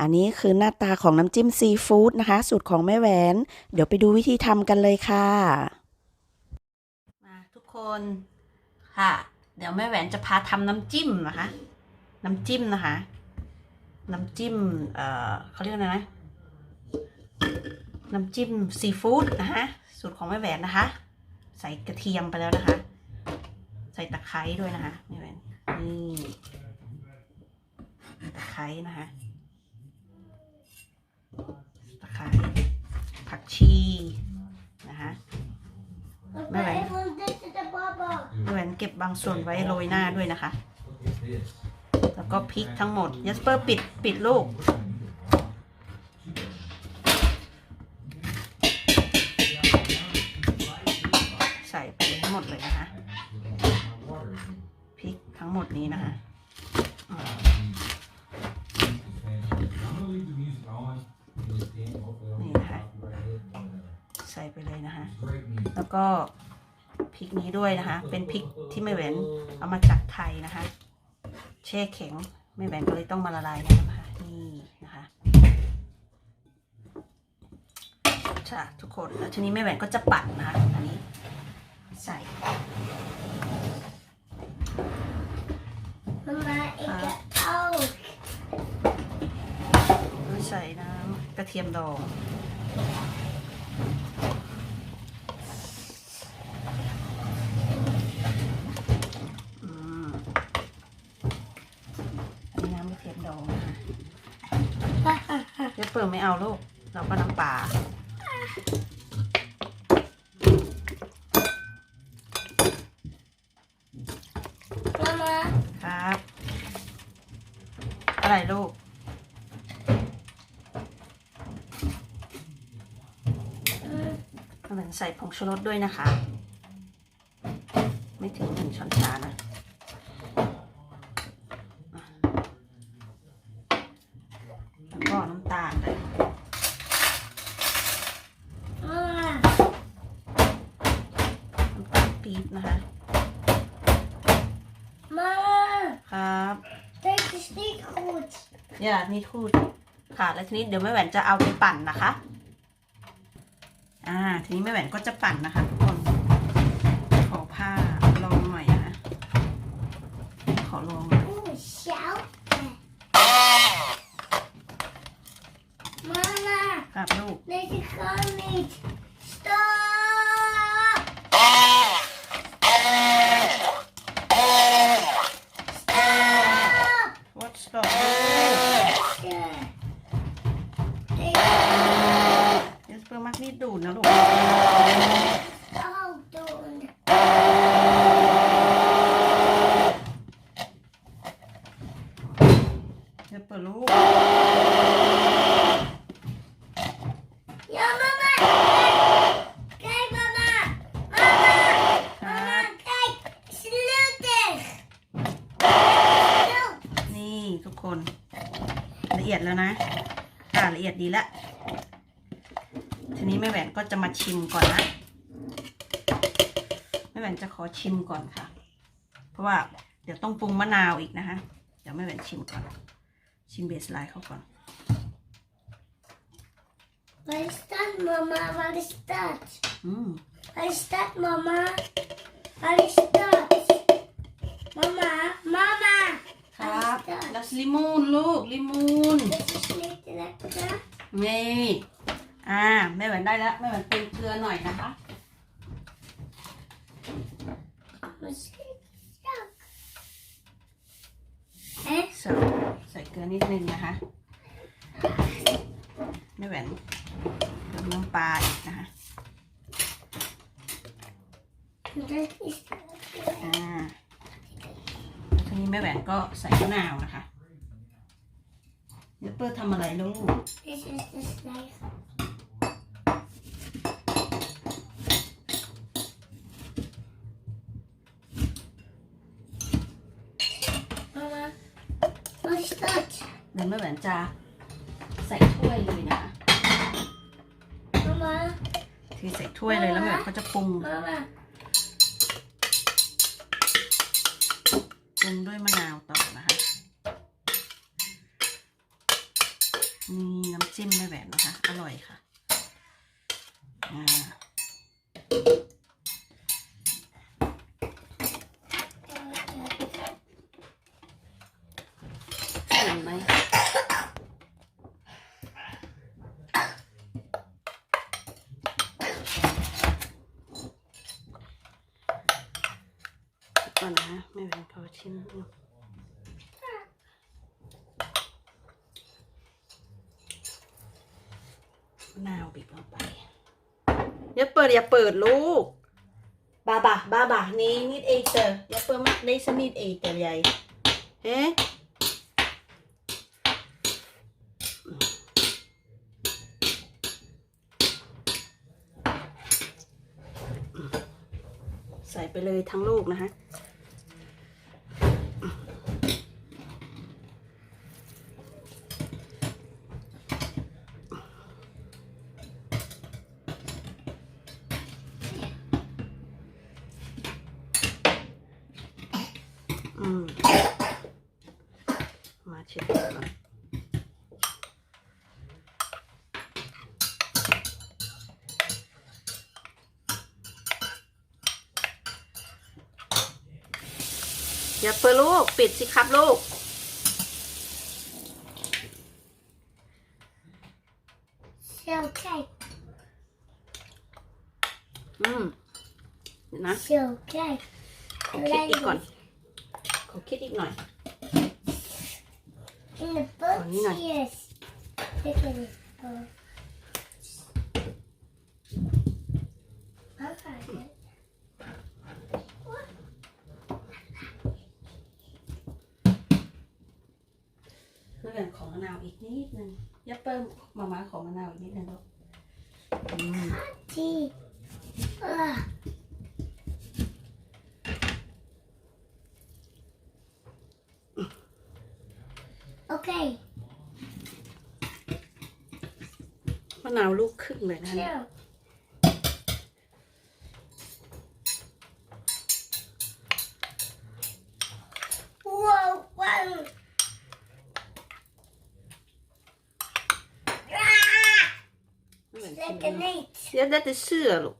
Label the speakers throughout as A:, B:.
A: อันนี้คือหน้าตาของน้ำจิ้มซีฟู้ดนะคะ สูตรของแม่แหวน เดี๋ยวไปดูวิธีทำกันเลยค่ะ มาทุกคนค่ะ เดี๋ยวแม่แหวนจะพาทำน้ำจิ้มนะคะ น้ำจิ้มนะคะ น้ำจิ้ม เอ่อเขาเรียกอะไรนะ น้ำจิ้มซีฟู้ดนะคะ สูตรของแม่แหวนนะคะ ใส่กระเทียมไปแล้วนะคะ ใส่ตะไคร้ด้วยนะคะแม่แหวนนี่ตะไคร้นะคะ ตะไคร้ผักชีนะคะแม่แหวนแม่แหวนเก็บบางส่วนไว้โรยหน้าด้วยนะคะ แล้วก็พริกทั้งหมดยัสเปอร์ปิดปิดลูกใส่ไปทั้งหมดเลยนะคะพริกทั้งหมดนี้นะคะ ก็พริกนี้ด้วยนะคะ เป็นพริกที่ไม่แหวนเอามาจากไทยนะคะ แช่แข็งไม่แหวนก็เลยต้องมาละลายน้ำนะคะนี่นะคะค่ะทุกคนแล้วทีนี้แม่แหวนก็จะปั่นนะคะอันนี้ใส่ใส่น้ำกระเทียมดองอืมอันนี้น้ำกระเทียมดองนะคะ เดี๋ยวเปิดไม่เอาลูก เราก็น้ำปลา
B: Mama,
A: ครับ อะไรลูกเหมือนใส่ผงชูรสด้วยนะคะ ไม่ถึงหนึ่งช้อนชานะอะ แล้วก็น้ำตาลเลย
B: mama,
A: น้ำตาลปี๊บนะคะ
B: mama,
A: ครับ
B: dit is niet goed.
A: อย่านี่ทูดค่ะ แล้วทีนี้เดี๋ยวแม่แหวนจะเอาไปปั่นนะคะ อ่า ทีนี้แม่แหวนก็จะปั่นนะคะทุกคน ขอผ้ารองหน่อยนะ ขอรองหน่อย
B: Oeh, zout. Mama,
A: ครับลูก
B: deze kan niet. Stop! Stop!
A: What's stop
B: Ja.
A: เอสเปอร์มักนี่ดูดนะลูก
B: Oh, doen.
A: เอสเปอร์ลูก
B: Ja, mama! Kijk, mama! Mama!
A: ครั
B: Mama,
A: บ
B: kijk! Sleutel!
A: นี่ทุกคน ละเอียดแล้วนะอ่าละเอียดดีละ ทีนี้แม่แหวนก็จะมาชิมก่อนนะแม่แหวนจะขอชิมก่อนค่ะ เพราะว่าเดี๋ยวต้องปรุงมะนาวอีกนะคะ เดี๋ยวแม่แหวนชิมก่อน ชิมเบสไลน์เขาก่อน
B: Waar is dat, mama? Waar is dat?
A: อืม
B: Waar is dat, mama? Waar is dat? Mama, mama!
A: ครับ
B: Waar is
A: แล้
B: dat?
A: วลิมูนลูกลิมูน
B: Dit is niet lekker.
A: นี่อ่าแม่แหวนได้แล้วแม่แหวนเติมเกลือหน่อยนะคะ
B: Misschien zout. Hè?
A: ใส่ใส่เกลือนิดนึงนะคะแม่แหวนเติมน้ำปลาอีกนะคะ
B: Dit is lekker.
A: อ่าแล้วทีนี้แม่แหวนก็ใส่มะนาวนะคะ เดี๋ยวเปิดทำอะไรลูก
B: Dit is de slijm. Mama, wat is dat?
A: เดี๋ยวแม่แหวนจะใส่ถ้วยเลยนะคะ
B: Mama,
A: ที่ใส่ถ้วยเลยแล้วแม่แหวนก็จะปรุง
B: mama,
A: ปรุงด้วยมะนาวต่อนะคะ นี่น้ำจิ้มแม่แหวนนะคะ อร่อยค่ะเห็นไหมก่อนนะแม่แหวนขอชิมดู มะนาวบีบลงไปอย่าเปิดอย่าเปิดลูก บาบาบาบานี่นิดเอเตอร์อย่าเปิดมากได้สนิดเอเตอร์ใหญ่เฮ้ใส่ไปเลยทั้งลูกนะคะ อืม มาเช็ดก่อนอย่าเปิดลูก ปิดสิครับลูก
B: So okay.
A: อืมเดี๋ยวนะ
B: So okay.
A: ขอคิดอีกก่อน ขอคิดอีกหน่อย
B: In the book,
A: Oh, Nina.
B: yes. Look at it. Oh. I found it.
A: เพื่อนของมะนาวอีกนิดนึงย่าเพิ่มมาม่าของมะนาวอีกนิดนึงลูก
B: Tea. Ugh. Okay,
A: มะ นาวลูกครึ่งเลยนะ
B: chill. Whoa, whoa. Ah,
A: ไม่เหมือนชิม
B: second eight.
A: เดี๋ยวได้แต่เสื้อลูก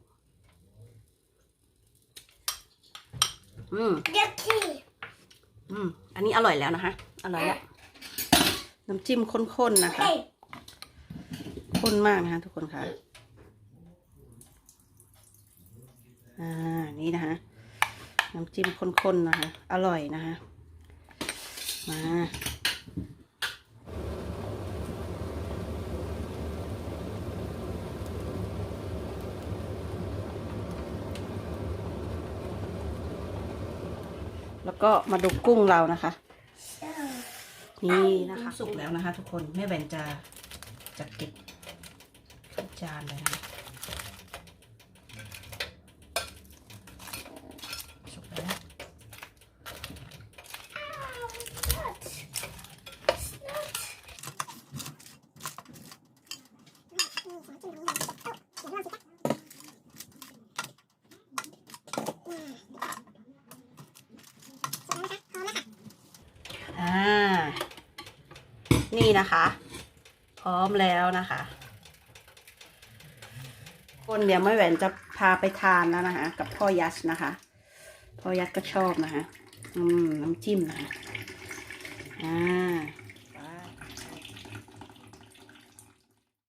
A: อืม
B: Yucky.
A: อืม อันนี้อร่อยแล้วนะคะ อร่อยแล้ว น้ำจิ้มข้นๆนะคะ
B: Hey,
A: ข้นมากนะคะทุกคนค่ะ อ่า นี่นะคะ น้ำจิ้มข้นๆนะคะ อร่อยนะคะ มา แล้วก็มาดูกุ้งเรานะคะ
B: so
A: นี่นะคะ สุกแล้วนะคะทุกคน แม่แบนจะจะเก็บขึ้น จานเลยนะคะสุกแล้ว อ่า นี่นะคะ พร้อมแล้วนะคะ คนเดี๋ยวไม่แหวนจะพาไปทานแล้วนะคะ กับพ่อยัสนะคะ พ่อยัสก็ชอบนะคะ อืมน้ำจิ้มนะคะอ่า